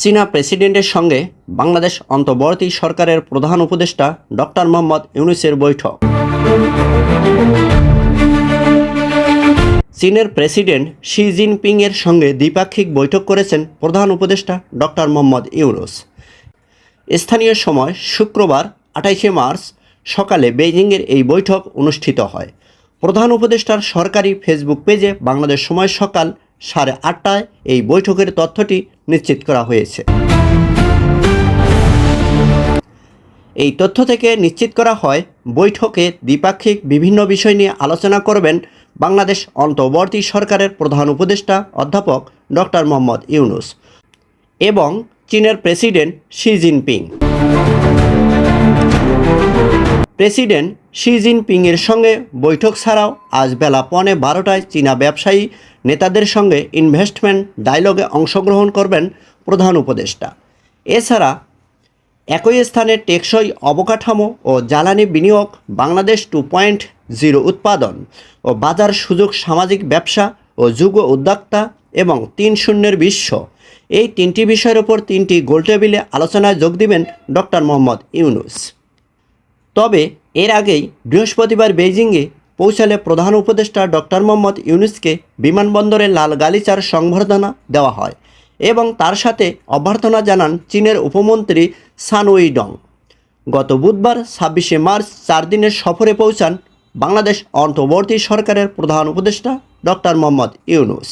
চীনা প্রেসিডেন্টের সঙ্গে বাংলাদেশ অন্তর্বর্তী সরকারের প্রধান উপদেষ্টা ডক্টর মোহাম্মদ ইউনুসের বৈঠক। চীনের প্রেসিডেন্ট শি জিনপিং এর সঙ্গে দ্বিপাক্ষিক বৈঠক করেছেন প্রধান উপদেষ্টা ডক্টর মোহাম্মদ ইউনুস। স্থানীয় সময় শুক্রবার, আঠাইশে মার্চ, সকালে বেইজিংয়ের এই বৈঠক অনুষ্ঠিত হয়। প্রধান উপদেষ্টার সরকারি ফেসবুক পেজে বাংলাদেশ সময় সকাল সাড়ে আটটায় এই বৈঠকের তথ্যটি নিশ্চিত করা হয়েছে। এই তথ্য থেকে নিশ্চিত করা হয়, বৈঠকে দ্বিপাক্ষিক বিভিন্ন বিষয় নিয়ে আলোচনা করবেন বাংলাদেশ অন্তর্বর্তী সরকারের প্রধান উপদেষ্টা অধ্যাপক ডক্টর মোহাম্মদ ইউনুস এবং চীনের president Xi Jinping. President Xi Jinping এর সঙ্গে বৈঠক ছাড়াও আজ বেলা পৌনে বারোটায় চীনা ব্যবসায়ী নেতাদের সঙ্গে ইনভেস্টমেন্ট ডায়লগে অংশগ্রহণ করবেন প্রধান উপদেষ্টা। এছাড়া একই স্থানে টেকসই অবকাঠামো ও জ্বালানি বিনিয়োগ, বাংলাদেশ টু পয়েন্ট জিরো উৎপাদন ও বাজার সুযোগ সামাজিক ব্যবসা ও যুগ উদ্যোক্তা এবং তিন শূন্যের বিশ্ব। এই তিনটি বিষয়ের ওপর তিনটি গোলটেবিলে আলোচনায় যোগ দিবেন ডক্টর মোহাম্মদ ইউনুস। তবে এর আগেই বৃহস্পতিবার বেইজিংয়ে পৌঁছালে প্রধান উপদেষ্টা ডক্টর মোহাম্মদ ইউনুসকে বিমানবন্দরে লাল গালিচার সংবর্ধনা দেওয়া হয় এবং তার সাথে অভ্যর্থনা জানান চীনের উপমন্ত্রী সান উইডং। গত বুধবার ছাব্বিশে মার্চ চার দিনের সফরে পৌঁছান বাংলাদেশ অন্তর্বর্তী সরকারের প্রধান উপদেষ্টা ডক্টর মোহাম্মদ ইউনুস।